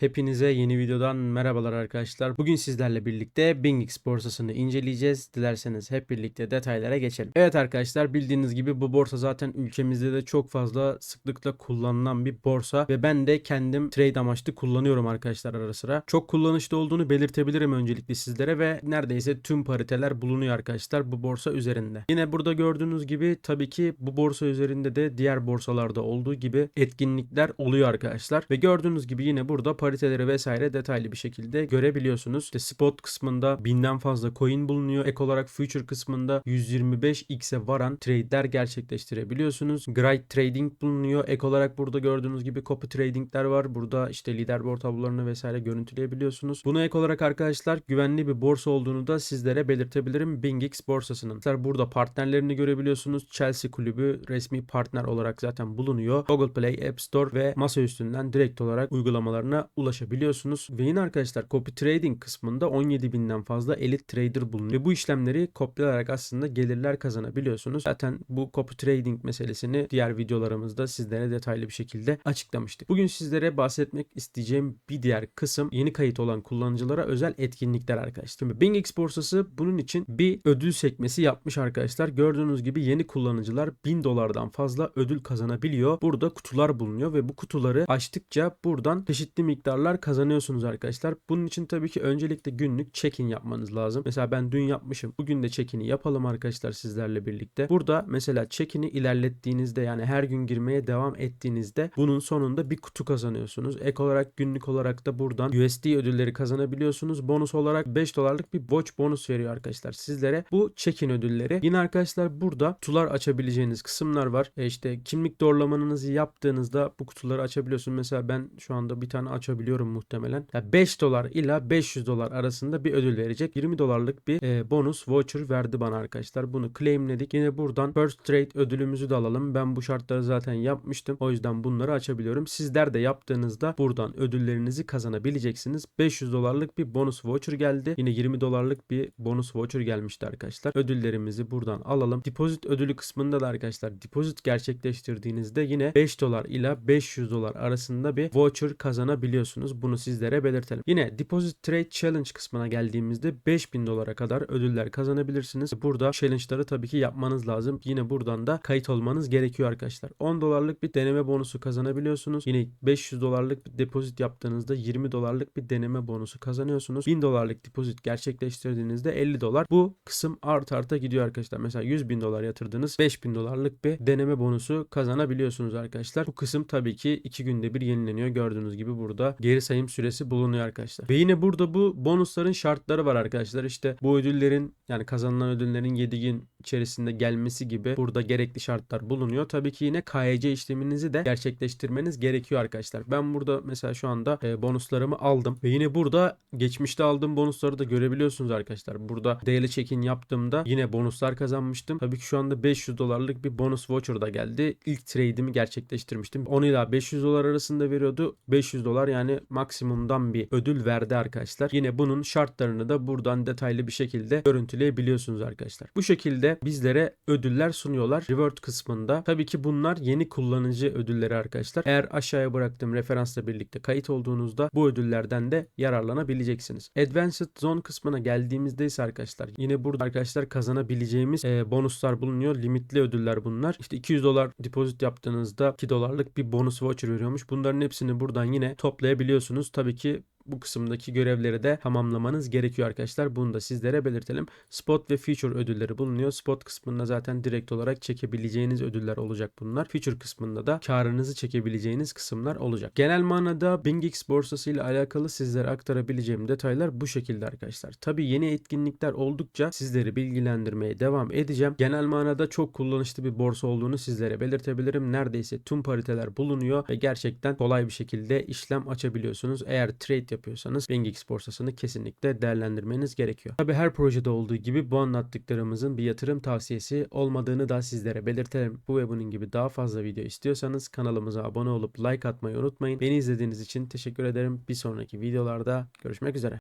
Hepinize yeni videodan merhabalar arkadaşlar. Bugün sizlerle birlikte BingX borsasını inceleyeceğiz. Dilerseniz hep birlikte detaylara geçelim. Evet arkadaşlar bildiğiniz gibi bu borsa zaten ülkemizde de çok fazla sıklıkla kullanılan bir borsa ve ben de kendim trade amaçlı kullanıyorum arkadaşlar ara sıra. Çok kullanışlı olduğunu belirtebilirim öncelikle sizlere ve neredeyse tüm pariteler bulunuyor arkadaşlar bu borsa üzerinde. Yine burada gördüğünüz gibi tabii ki bu borsa üzerinde de diğer borsalarda olduğu gibi etkinlikler oluyor arkadaşlar. Ve gördüğünüz gibi yine burada pariteleri vesaire detaylı bir şekilde görebiliyorsunuz. İşte spot kısmında binden fazla coin bulunuyor. Ek olarak future kısmında 125x'e varan trade'ler gerçekleştirebiliyorsunuz. Grid trading bulunuyor. Ek olarak burada gördüğünüz gibi copy trading'ler var. Burada işte leaderboard tablolarını vesaire görüntüleyebiliyorsunuz. Buna ek olarak arkadaşlar güvenli bir borsa olduğunu da sizlere belirtebilirim. BingX borsasının. Burada partnerlerini görebiliyorsunuz. Chelsea kulübü resmi partner olarak zaten bulunuyor. Google Play, App Store ve masa üstünden direkt olarak uygulamalarına ulaşabiliyorsunuz. Ve yine arkadaşlar copy trading kısmında 17 binden fazla elit trader bulunuyor. Ve bu işlemleri kopyalayarak aslında gelirler kazanabiliyorsunuz. Zaten bu copy trading meselesini diğer videolarımızda sizlere detaylı bir şekilde açıklamıştık. Bugün sizlere bahsetmek isteyeceğim bir diğer kısım yeni kayıt olan kullanıcılara özel etkinlikler arkadaşlar. Şimdi BingX borsası bunun için bir ödül sekmesi yapmış arkadaşlar. Gördüğünüz gibi yeni kullanıcılar 1000 dolardan fazla ödül kazanabiliyor. Burada kutular bulunuyor ve bu kutuları açtıkça buradan çeşitli miktarlar kazanıyorsunuz arkadaşlar. Bunun için tabii ki öncelikle günlük check-in yapmanız lazım. Mesela ben dün yapmışım. Bugün de check-in'i yapalım arkadaşlar sizlerle birlikte. Burada mesela check-in'i ilerlettiğinizde yani her gün girmeye devam ettiğinizde bunun sonunda bir kutu kazanıyorsunuz. Ek olarak günlük olarak da buradan USD ödülleri kazanabiliyorsunuz. Bonus olarak 5 dolarlık bir watch bonus veriyor arkadaşlar sizlere. Bu check-in ödülleri. Yine arkadaşlar burada kutular açabileceğiniz kısımlar var. E işte kimlik doğrulamanızı yaptığınızda bu kutuları açabiliyorsunuz. Mesela ben şu anda bir tane açabiliyorum muhtemelen. Ya 5 dolar ila 500 dolar arasında bir ödül verecek. 20 dolarlık bir e, bonus voucher verdi bana arkadaşlar. Bunu claimledik. Yine buradan first trade ödülümüzü de alalım. Ben bu şartları zaten yapmıştım. O yüzden bunları açabiliyorum. Sizler de yaptığınızda buradan ödüllerinizi kazanabileceksiniz. 500 dolarlık bir bonus voucher geldi. Yine 20 dolarlık bir bonus voucher gelmişti arkadaşlar. Ödüllerimizi buradan alalım. Deposit ödülü kısmında da arkadaşlar deposit gerçekleştirdiğinizde yine 5 dolar ila 500 dolar arasında bir voucher kazanabiliyorsunuz. Bunu sizlere belirtelim. Yine Deposit Trade Challenge kısmına geldiğimizde 5000 dolara kadar ödüller kazanabilirsiniz. Burada challenge'ları tabii ki yapmanız lazım. Yine buradan da kayıt olmanız gerekiyor arkadaşlar. 10 dolarlık bir deneme bonusu kazanabiliyorsunuz. Yine 500 dolarlık bir depozit yaptığınızda 20 dolarlık bir deneme bonusu kazanıyorsunuz. 1000 dolarlık depozit gerçekleştirdiğinizde 50 dolar. Bu kısım art arta gidiyor arkadaşlar. Mesela 100 bin dolar yatırdınız 5000 dolarlık bir deneme bonusu kazanabiliyorsunuz arkadaşlar. Bu kısım tabii ki 2 günde bir yenileniyor. Gördüğünüz gibi burada geri sayım süresi bulunuyor arkadaşlar. Ve yine burada bu bonusların şartları var arkadaşlar. İşte bu ödüllerin yani kazanılan ödüllerin 7 gün içerisinde gelmesi gibi burada gerekli şartlar bulunuyor. Tabii ki yine KYC işleminizi de gerçekleştirmeniz gerekiyor arkadaşlar. Ben burada mesela şu anda e, bonuslarımı aldım ve yine burada geçmişte aldığım bonusları da görebiliyorsunuz arkadaşlar. Burada daily check-in yaptığımda yine bonuslar kazanmıştım. Tabii ki şu anda 500 dolarlık bir bonus voucher da geldi. İlk trade'imi gerçekleştirmiştim. 10 ila 500 dolar arasında veriyordu. 500 dolar yani maksimumdan bir ödül verdi arkadaşlar. Yine bunun şartlarını da buradan detaylı bir şekilde görüntüleyebiliyorsunuz arkadaşlar. Bu şekilde bizlere ödüller sunuyorlar. Reward kısmında. Tabii ki bunlar yeni kullanıcı ödülleri arkadaşlar. Eğer aşağıya bıraktığım referansla birlikte kayıt olduğunuzda bu ödüllerden de yararlanabileceksiniz. Advanced Zone kısmına geldiğimizde ise arkadaşlar yine burada arkadaşlar kazanabileceğimiz e, bonuslar bulunuyor. Limitli ödüller bunlar. İşte 200 dolar depozit yaptığınızda 2 dolarlık bir bonus voucher veriyormuş. Bunların hepsini buradan yine toplayabiliyorsunuz. Tabii ki bu kısımdaki görevleri de tamamlamanız gerekiyor arkadaşlar. Bunu da sizlere belirtelim. Spot ve Feature ödülleri bulunuyor. Spot kısmında zaten direkt olarak çekebileceğiniz ödüller olacak bunlar. Feature kısmında da karınızı çekebileceğiniz kısımlar olacak. Genel manada BingX borsası ile alakalı sizlere aktarabileceğim detaylar bu şekilde arkadaşlar. Tabi yeni etkinlikler oldukça sizleri bilgilendirmeye devam edeceğim. Genel manada çok kullanışlı bir borsa olduğunu sizlere belirtebilirim. Neredeyse tüm pariteler bulunuyor ve gerçekten kolay bir şekilde işlem açabiliyorsunuz. Eğer trade yapıyorsanız BingX borsasını kesinlikle değerlendirmeniz gerekiyor. Tabi her projede olduğu gibi bu anlattıklarımızın bir yatırım tavsiyesi olmadığını da sizlere belirtelim. Bu ve bunun gibi daha fazla video istiyorsanız kanalımıza abone olup like atmayı unutmayın. Beni izlediğiniz için teşekkür ederim. Bir sonraki videolarda görüşmek üzere.